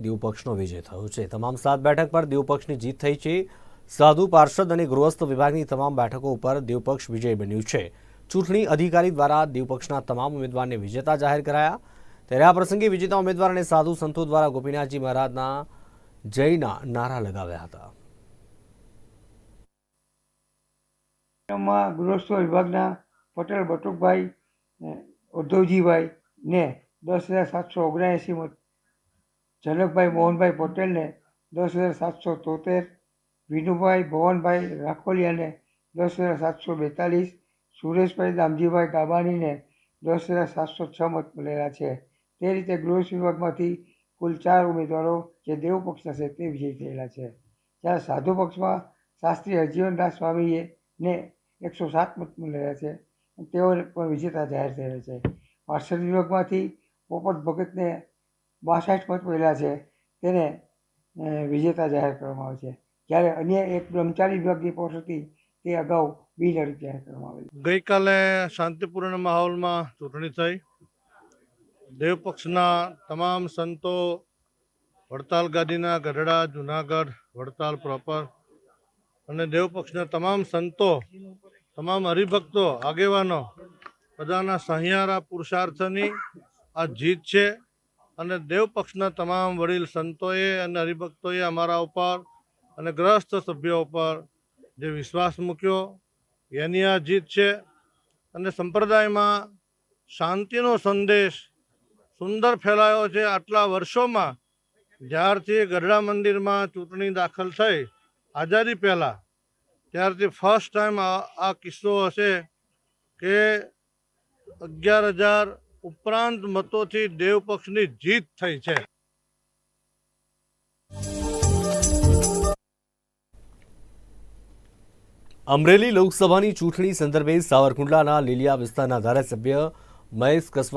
દીવ પક્ષનો વિજય થયો છે. તમામ સાત બેઠક પર દીવ પક્ષની જીત થઈ છે. સાધુ, પાર્ષદ અને ગૃહસ્થ વિભાગની તમામ બેઠકો ઉપર દીવપક્ષ વિજય બન્યું છે. ચૂંટણી અધિકારી દ્વારા દીવ પક્ષના તમામ ઉમેદવારને વિજેતા જાહેર કરાયા. ત્યારે આ પ્રસંગે વિજેતા ઉમેદવાર અને સાધુ સંતો દ્વારા ગોપીનાથજી મહારાજના જયના નારા લગાવ્યા હતા. માં ગૃહસ્થ વિભાગના પટેલ બટુકભાઈ ઉદ્ધવજીભાઈ ને દસ હજાર સાતસો ઓગણએંસી મત જનકભાઈ મોહનભાઈ પટેલને દસ હજાર સાતસો તોતેર, વિનુભાઈ ભવનભાઈ રાખોલિયાને દસ હજાર સાતસો બેતાલીસ, સુરેશભાઈ દામજીભાઈ ગાબાણીને દસ હજાર સાતસો છ મત મળેલા છે. તે રીતે ગૃહ વિભાગમાંથી કુલ ચાર ઉમેદવારો જે દેવ પક્ષના છે તે વિજયી થયેલા છે. જ્યારે સાધુ પક્ષમાં શાસ્ત્રી હરજીવનદાસ સ્વામીએ ને એકસો સાત મત મળેલા છે. તેઓ પણ વિજેતા જાહેર થયેલા છે. પાર્ષદ વિભાગમાંથી પોપટ ભગતને બાસઠ મત મળેલા છે. તેને વિજેતા જાહેર કરવામાં આવે છે. જ્યારે અન્ય એક બ્રહ્મચારી વિભાગની પોસ્ટ હતી, તે અગાઉ બિનહરીફ જાહેર કરવામાં આવેલી ગઈકાલે શાંતિપૂર્ણ માહોલમાં ચૂંટણી થઈ. દેવપક્ષના તમામ સંતો વડતાલ ગાદીના ગઢડા, જુનાગઢ વડતાલ પ્રોપર અને દેવપક્ષના તમામ સંતો, તમામ હરિભક્તો, આગેવાનો, બધાના સહિયારા પુરુષાર્થની આ જીત છે. અને દેવ પક્ષના તમામ વડીલ સંતોએ અને હરિભક્તોએ અમારા ઉપર અને ગ્રસ્ત સભ્યો ઉપર જે વિશ્વાસ મૂક્યો, એની આ જીત છે. અને સંપ્રદાયમાં શાંતિનો સંદેશ સુંદર ફેલાયો છે. આટલા વર્ષોમાં જ્યારથી ગઢડા મંદિરમાં ચૂંટણી દાખલ થઈ, આઝાદી પહેલાં, ત્યારથી ફર્સ્ટ ટાઈમ આ કિસ્સો હશે કે અગિયાર હજાર ઉપરાંત મતોથી દેવ પક્ષની જીત થઈ છે. અમરેલી લોકસભાની ચૂંટણી સંદર્ભે સાવરકુંડલાના લીલિયા વિસ્તારના ધારાસભ્ય મહેશ કસવા